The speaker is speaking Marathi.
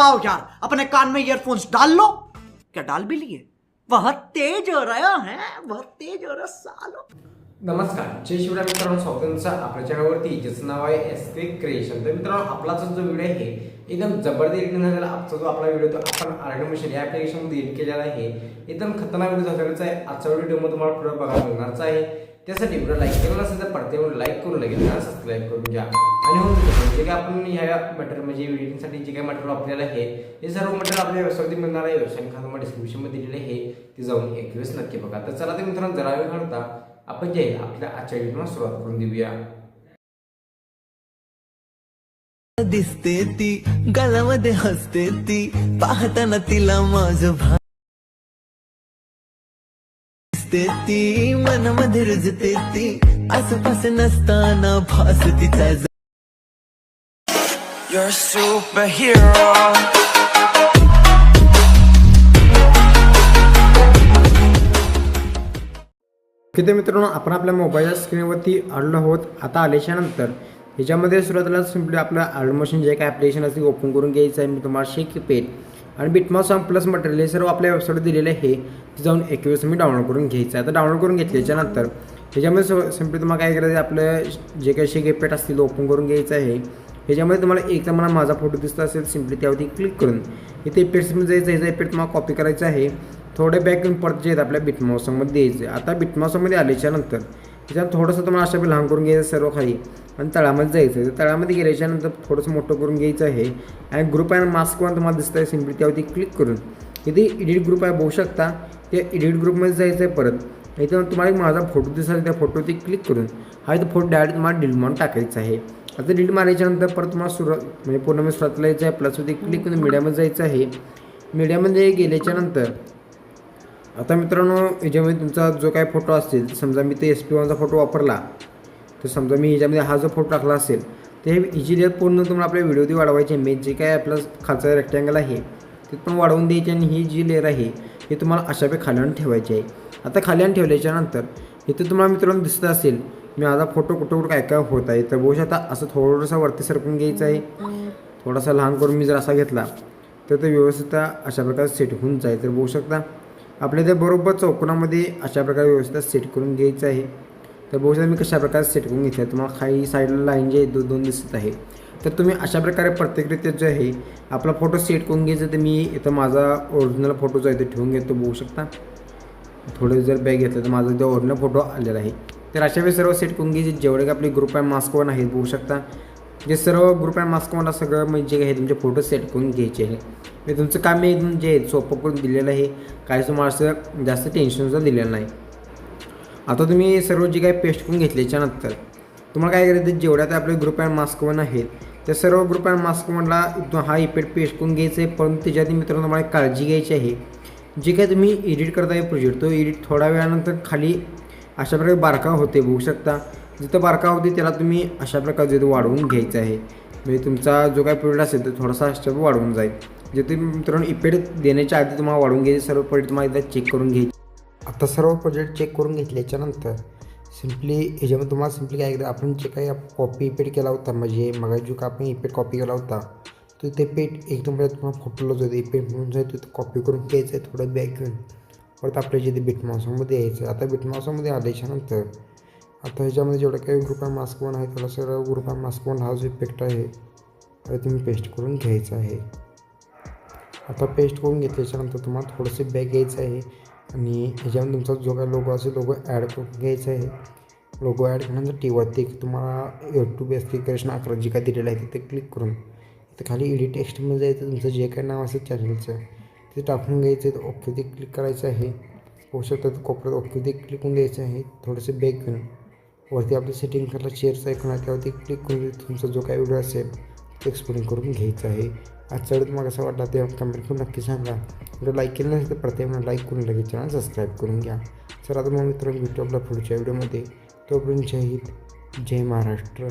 आओ यार अपने कान में ईयरफोन्स डाल लो। क्या डाल भी लिए? बहुत तेज हो रहा है बहुत तेज हो रहा सालो। नमस्कार जय शिवराय मित्रांनो स्वागतांचा आपल्या चॅनलवरती. ज्याचं नाव आहे एस के क्रिएशन तर मित्रांनो आपला जो व्हिडिओ आहे एकदम जबरदस्त झालेला आजचा जो आपला व्हिडिओ तो आपण आर्टिफिशियल या ॲप्लिकेशनमध्ये एड केलेला आहे. एकदम खतरनाक व्हिडिओ झालेलाच आहे. आजचा व्हिडिओ तुम्हाला पुढे बघायला मिळणारच आहे. त्यासाठी व्हिडिओ लाईक केलेला नसेल तर पडते लाईक करून लगेच चॅनल सबस्क्राईब करून घ्या. आणि होऊन जे काय आपण ह्या मटेरियल म्हणजे एडिटिंगसाठी जे काही मटेरियल वापरलेलं आहे हे सर्व मटेरियल आपल्या वेबसाईटमध्ये मिळणार आहे. व्यवसाय खातं डिस्क्रिप्शनमध्ये दिलेले आहे ते जाऊन एक दिवस नक्की बघा. तर चला ते मित्रांनो जरा वेळ काढता आपण जे आपल्या आजच्या व्हिडिओला सुरुवात करून देऊया. दिसते ती गलामध्ये हसते ती पाहताना तिला माझं दिसते ती मनामध्ये रुजते ती. आसपास नसताना भास तिचा You're a superhero. किती मित्रांनो आपण आपल्या मोबाईलच्या स्क्रीनवरती आलेलो आहोत. आता आल्याच्यानंतर ह्याच्यामध्ये सुरुवातीला सिम्पली आपलं आर्ड मशीन जे काय ॲप्लिकेशन असते ओपन करून घ्यायचं आहे. मी तुम्हाला शेक पेड आणि बिटमा सॉन्ग प्लस मटेरियल हे सर्व आपल्या वेबसाईटवर दिलेलं आहे. ते जाऊन एक वेळेस मी डाउनलोड करून घ्यायचं आहे. आता डाउनलोड करून घेतल्याच्यानंतर ह्याच्यामध्ये सिम्पली तुम्हाला काय करायचं आपलं जे काही शेगेपेट असतील ओपन करून घ्यायचं आहे. ह्याच्यामध्ये तुम्हाला एक तर मला माझा फोटो दिसत असेल सिम्पली त्यावरती क्लिक करून. इथे इफेक्ट्समध्ये जायचं ह्याचा इफेक्ट तुम्हाला कॉपी करायचं आहे. थोडे बॅक परत जे आहेत आपल्या बिटमाउसमध्ये द्यायचे. आता बिटमाउसमध्ये आल्याच्यानंतर त्याच्यात थोडंसं तुम्हाला अशा लहान करून घ्यायचं सर्व खाली. आणि तळामध्ये जायचं आहे तर तळामध्ये गेल्याच्यानंतर थोडंसं मोठं करून घ्यायचं आहे. आणि ग्रुप आहे मास्क वन तुम्हाला दिसत आहे सिम्पली त्यावरती क्लिक करून. इथे एडिट ग्रुप आहे बघू शकता. त्या एडिट ग्रुपमध्ये जायचं आहे परत. इथं तुम्हाला एक माझा फोटो दिसाल त्या फोटोवरती क्लिक करून. हा इथं फोटो डायरेक्ट तुम्हाला डिलीट मारून टाकायचा आहे. आता डिलीट मारायच्यानंतर परत तुम्हाला सुरुवात म्हणजे पूर्ण मी सुरुवातीला यायचं आहे प्लसवरती क्लिक करून मीडियामध्ये जायचं आहे. मीडियामध्ये गेल्याच्यानंतर आता मित्रांनो याच्यामध्ये तुमचा जो काय फोटो असेल समजा मी ते एस पी वनचा फोटो वापरला तर समजा मी याच्यामध्ये हा जो फोटो टाकला असेल ते इझिली पूर्ण तुम्हाला आपल्या व्हिडिओ वाढवायचे मेन जे काय आपलं खालचा रेक्टँगल आहे ते पण वाढवून द्यायचे आणि ही जी लेअर आहे हे तुम्हाला अशा पे खाली ठेवायची आहे. आता खाली ठेवल्याच्यानंतर इथे तुम्हाला मित्रांनो दिसत असेल मी माझा फोटो कुठं कुठं काय काय होत आहे तर बघू शकता असं थोडंसं वरती सरकून घ्यायचं आहे. थोडासा लहान करून मी जर असा घेतला तर ते व्यवस्थित अशा प्रकारे सेट होऊन जाईल. तर बघू शकता आपल्या त्या बरोबर चौकोनामध्ये अशा प्रकारे व्यवस्थित सेट करून घ्यायचं आहे. तर बघू शकता मी कशा प्रकारे सेट करून घेतलं आहे. तुम्हाला खाली साईडला लाईन जे दोन दोन दिसत आहे. तर तुम्ही अशा प्रकारे प्रत्येकरित्या जे आहे आपला फोटो सेट करून घ्यायचं तर मी इथं माझा ओरिजिनल फोटो जो आहे तो ठेवून घेतो. बघू शकता. थोडं जर बॅग घेतलं तर माझा जो ओरिजिनल फोटो आलेला आहे. तर अशा वेळी सर्व सेट करून घ्यायचे. जेवढे काही आपले ग्रुप आहे मास्क वन आहेत बघू शकता. जे सर्व ग्रुप आहे मास्क सगळं म्हणजे जे आहे तुमचे फोटो सेट करून घ्यायचे आहे. म्हणजे तुमचं काम मी एकदम जे आहे सोपं करून दिलेलं आहे. काही तुम्हाला असं जास्त टेन्शनचं दिलेलं नाही. आता तुम्ही सर्व जे काही पेस्ट करून घेतल्याच्यानंतर तुम्हाला काय करायचं जेवढ्या ते आपले ग्रुप अँड मास्क वन आहेत त्या सर्व ग्रुप अँड मास्क वनला हा इफेक्ट पेस्ट करून घ्यायचं आहे. परंतु त्याच्यात मित्रांनो तुम्हाला काळजी घ्यायची आहे. जे काय तुम्ही एडिट करताय प्रोजेक्ट तो एडिट थोड्या वेळानंतर खाली अशा प्रकारे बारका होते बघू शकता. जिथं बारका होती त्याला तुम्ही अशा प्रकारे जिथं वाढवून घ्यायचं आहे. म्हणजे तुमचा जो काही प्रोजेक्ट असेल तो थोडासा स्टेप वाढवून जाईल. जिथे मित्रांनो इपेड देण्याच्या आधी तुम्हाला वाढवून घ्यायचे सर्व प्रोजेक्ट तुम्हाला एकदा चेक करून घ्यायचे. आता सर्व प्रोजेक्ट चेक करून घेतल्याच्यानंतर सिम्पली ह्याच्यामध्ये तुम्हाला सिम्पली काय एकदा आपण जे काही कॉपी इपेड केला होता म्हणजे मग जो का आपण इफेक्ट कॉपी केला होता तो ते पेट एकदम तुम्हाला फोटोला जातो इपेड म्हणून जाईल तो कॉपी करून घ्यायचं आहे थोडं बॅक घेऊन परत आपल्या जे बिटमासामध्ये यायचं आता बिटमासामध्ये आल्याच्यानंतर आता ह्याच्यामध्ये जेवढं काही ग्रुप आहे मास्क वन आहे त्याला सर्व ग्रुप आहे मास्क वन हा जो इफेक्ट आहे. तो तुम्ही पेस्ट करून घ्यायचा आहे. आता पेस्ट करून घेतल्याच्यानंतर तुम्हाला थोडंसं बॅग घ्यायचं आहे. आणि ह्याच्यामध्ये तुमचा जो काय लोगो असेल लोगो ॲड करून घ्यायचा आहे. लोगो ॲड केल्यानंतर टीवरती तुम्हाला यूट्यूब एस्टिकेशन अकरा जी काय दिलेलं आहे तिथे क्लिक करून. तर खाली एडिट टेक्स्टमध्ये जायचं तुमचं जे काय नाव असेल चॅनलचं ते टाकून घ्यायचं आहे. ते क्लिक करायचं आहे. होऊ शकतं कोपऱ्यात ते क्लिक करून द्यायचं आहे. थोडंसं बॅग घेऊन. वरती आपलं सेटिंग करायला शेअरचा ऐकून आहे त्यावरती क्लिक करून तुमचा जो काही व्हिडिओ असेल ते एक्सप्लेन करून घ्यायचं आहे. आजचा व्हिडिओ तुम्हाला असं वाटला ते कमेंट करून नक्की सांगा. व्हिडिओ लाईक केलं नसेल तर प्रत्येक लाईक करून लगेच चॅनल सबस्क्राईब करून घ्या. चला तर मग मित्रांनो भेटू आपल्या पुढच्या व्हिडिओमध्ये तोपर्यंत जय हिंद जय महाराष्ट्र.